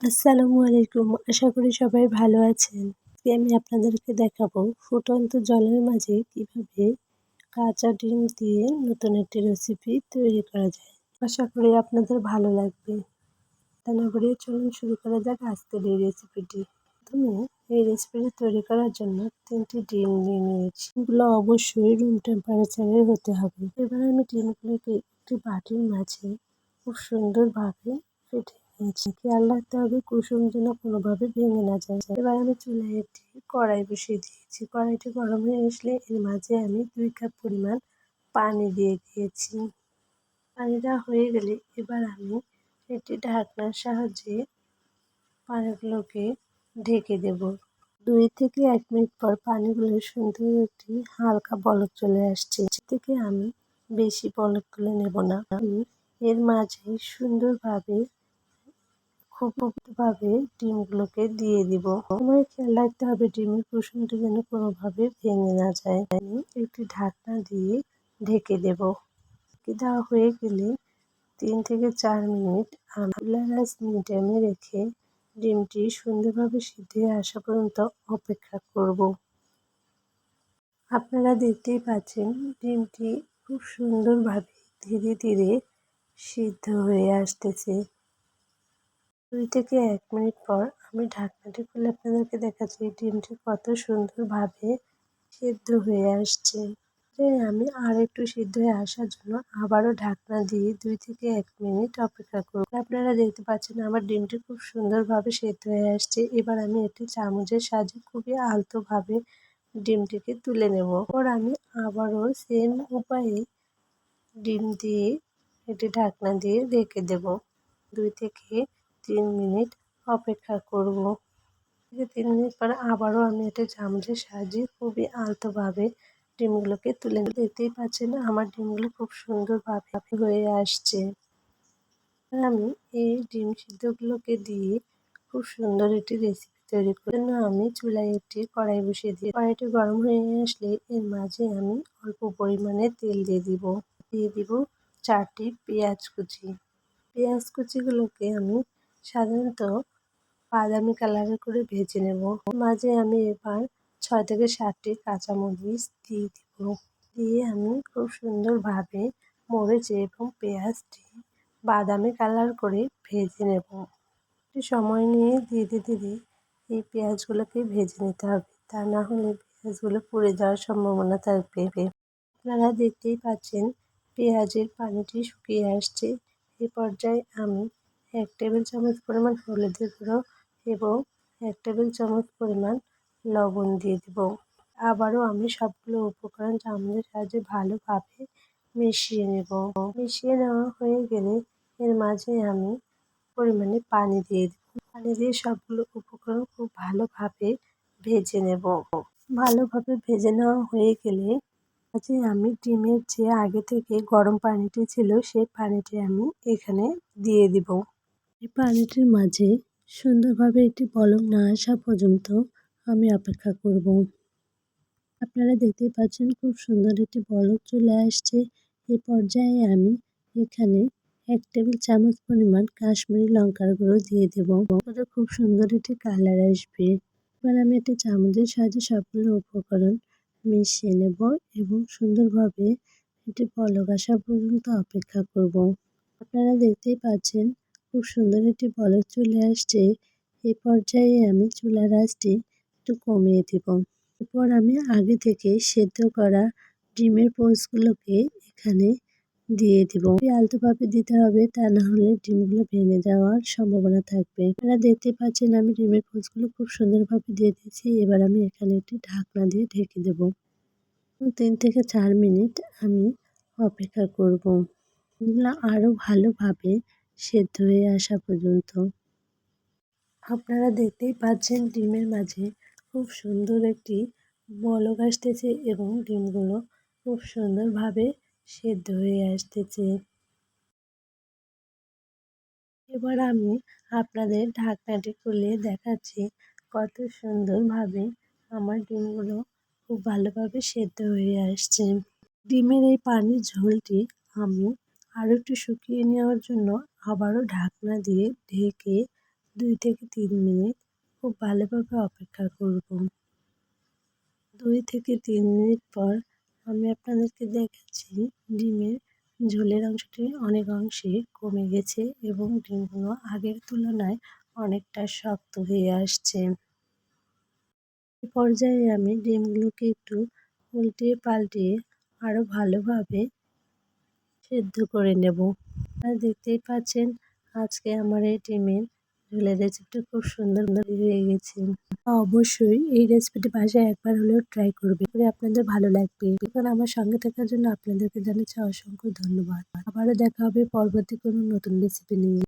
আসসালামু আলাইকুম। আশা করি সবাই ভালো আছেন। আজকে আমি আপনাদেরকে দেখাবো ফুটন্ত জলের মাঝে কীভাবে কাঁচা ডিম দিয়ে নতুন একটি রেসিপি তৈরি করা যায়। আশা করি আপনাদের ভালো লাগবে। তা না করে চলুন শুরু করা যাক আজকের এই রেসিপিটি প্রথমে এই রেসিপিটি তৈরি করার জন্য তিনটি ডিম নিয়ে নিয়েছি। এগুলো অবশ্যই রুম টেম্পারেচারের হতে হবে। এবার আমি ডিমগুলোকে একটি বাটির মাঝে খুব সুন্দরভাবে ফেটে নিয়েছি খেয়াল রাখতে হবে কুসুম যেন কোনোভাবে ভেঙে না যায়। এবার আমি চুলায় একটি কড়াই বসিয়ে দিয়েছি। কড়াইটি গরম হয়ে আসলে এর মাঝে আমি দুই কাপ পরিমাণ পানি দিয়ে দিয়েছি। পানিটা হয়ে গেলে এবার আমি একটি ঢাকনার সাহায্যে পানিগুলোকে ঢেকে দেব। দুই থেকে এক মিনিট পর পানিগুলো সুন্দর একটি হালকা বলক চলে আসছে। থেকে আমি বেশি বলক তুলে নেব না। আমি এর মাঝে সুন্দরভাবে খুব ভাবে ডিমগুলোকে দিয়ে দিব। আমার খেয়াল রাখতে হবে ডিমের কুসুমটি যেন কোনোভাবে ভেঙে না যায়। একটি ঢাকনা দিয়ে ঢেকে দেব। দেওয়া হয়ে গেলে তিন থেকে চার মিনিট আলাস মিডিয়ামে রেখে ডিমটি সুন্দরভাবে সিদ্ধ হয়ে আসা পর্যন্ত অপেক্ষা করব। আপনারা দেখতেই পাচ্ছেন, ডিমটি খুব সুন্দরভাবে ধীরে ধীরে সিদ্ধ হয়ে আসতেছে। দুই থেকে এক মিনিট পর আমি ঢাকনাটি খুলে আপনাদেরকে দেখাচ্ছি ডিমটি কত সুন্দরভাবে সিদ্ধ হয়ে আসছে। আমি আর একটু সিদ্ধ হয়ে আসার জন্য আবারও ঢাকনা দিয়ে দুই থেকে এক মিনিট অপেক্ষা করব। আপনারা দেখতে পাচ্ছেন আমার ডিমটি খুব সুন্দরভাবে সেদ্ধ হয়ে আসছে। এবার আমি একটি চামচের সাহায্যে খুবই আলতোভাবে ডিমটিকে তুলে নেব। ওর আমি আবারও সেম উপায়ে ডিম দিয়ে এটি ঢাকনা দিয়ে রেখে দেব। দুই থেকে তিন মিনিট অপেক্ষা করব। তিন মিনিট পরে আবারও আমি এটা চামচের সাহায্যে খুবই আলতোভাবে ডিমগুলোকে তুলে দেখতেই পাচ্ছেন আমার ডিমগুলো খুব সুন্দরভাবে হয়ে আসছে। আমি এই ডিম সিদ্ধগুলোকে দিয়ে খুব সুন্দর একটি রেসিপি তৈরি করার জন্য আমি চুলায় একটি কড়াই বসিয়ে দিই। কড়াইটি গরম হয়ে আসলে এর মাঝে আমি অল্প পরিমাণে তেল দিয়ে দিব। দিয়ে দিব চারটি পেঁয়াজ কুচি। পেঁয়াজ কুচিগুলোকে আমি সাধারণত বাদামি কালারের করে ভেজে নেব। মাঝে আমি এবার ছয় থেকে সাতটি কাঁচামরিচ দিয়ে দিব। দিয়ে আমি খুব সুন্দরভাবে মরিচ এবং পেঁয়াজটি বাদামি কালার করে ভেজে নেব। একটু সময় নিয়ে ধীরে ধীরে এই পেঁয়াজগুলোকে ভেজে নিতে হবে। তা না হলে পেঁয়াজগুলো পুড়ে যাওয়ার সম্ভাবনা থাকবে। আপনারা দেখতেই পাচ্ছেন পেঁয়াজের পানিটি শুকিয়ে আসছে। এ পর্যায়ে আমি এক টেবিল চামচ পরিমাণ হলুদের গুঁড়ো এবং এক টেবিল চামচ পরিমাণ লবণ দিয়ে দেব। আবারও আমি সবগুলো উপকরণ চামচের সাহায্যে ভালোভাবে মিশিয়ে নেব। মিশিয়ে নেওয়া হয়ে গেলে এর মাঝে আমি পরিমাণে পানি দিয়ে দেব। পানি দিয়ে সবগুলো উপকরণ খুব ভালোভাবে ভেজে নেব। ভালোভাবে ভেজে নেওয়া হয়ে গেলে মাঝে আমি ডিমের যে আগে থেকে গরম পানিটি ছিল সেই পানিটি আমি এখানে দিয়ে দিব। এই পানিটির মাঝে সুন্দরভাবে একটি বলক না আসা পর্যন্ত আমি অপেক্ষা করব। আপনারা দেখতেই পাচ্ছেন খুব সুন্দর একটি বলক চলে আসছে। এ পর্যায়ে আমি এখানে এক টেবিল চামচ পরিমাণ কাশ্মীরি লঙ্কার গুঁড়ো দিয়ে দেবো। খুব সুন্দর একটি কালার আসবে। এবার আমি একটি চামচের সাহায্যে সবগুলো উপকরণ মিশিয়ে নেব এবং সুন্দরভাবে এটি বলক আসা পর্যন্ত অপেক্ষা করব। আপনারা দেখতেই পাচ্ছেন খুব সুন্দর একটি বলক চলে আসছে। এই পর্যায়ে আমি চুলার আঁচটি একটু কমিয়ে দেব। এরপর আমি আগে থেকে সেদ্ধ করা ডিমের পোস্টগুলোকে এখানে দিয়ে দিব। আলতোভাবে দিতে হবে, তা না হলে ডিমগুলো ভেঙে যাওয়ার সম্ভাবনা থাকবে। আপনারা দেখতে পাচ্ছেন আমি ডিমের পোস্টগুলো খুব সুন্দরভাবে দিয়ে দিয়েছি। এবার আমি এখানে একটি ঢাকনা দিয়ে ঢেকে দেব। তিন থেকে চার মিনিট আমি অপেক্ষা করব। এগুলো আরও ভালোভাবে সেদ্ধ হয়ে আসা পর্যন্ত। আপনারা দেখতেই পাচ্ছেন ডিমের মাঝে খুব সুন্দর একটি বলক আসতেছে এবং ডিমগুলো খুব সুন্দরভাবে সেদ্ধ হয়ে আসতেছে। এবার আমি আপনাদের ঢাকনাটি খুলে দেখাচ্ছি কত সুন্দরভাবে আমার ডিমগুলো খুব ভালোভাবে সেদ্ধ হয়ে আসছে। ডিমের এই পানির ঝোলটি আমি আরও একটু শুকিয়ে নেওয়ার জন্য আবারও ঢাকনা দিয়ে ঢেকে দুই থেকে তিন মিনিট খুব ভালোভাবে অপেক্ষা করব। দুই থেকে তিন মিনিট পর আমি আপনাদেরকে দেখাচ্ছি ডিমের ঝোলের অংশটি অনেক অংশে কমে গেছে এবং ডিমগুলো আগের তুলনায় অনেকটা শক্ত হয়ে আসছে। পর্যায়ে আমি ডিমগুলোকে একটু উল্টিয়ে পাল্টিয়ে আরও ভালোভাবে সেদ্ধ করে নেব। আর দেখতেই পাচ্ছেন, আজকে আমার এই ডিমের ঝোলের রেসিপিটা খুব সুন্দর হয়ে গেছে। অবশ্যই এই রেসিপিটি বাসায় একবার হলেও ট্রাই করবে। করে আপনাদের ভালো লাগবে। এখন আমার সঙ্গে থাকার জন্য আপনাদেরকে জানাচ্ছি অসংখ্য ধন্যবাদ। আবারও দেখা হবে পরবর্তী কোনো নতুন রেসিপি নিয়ে।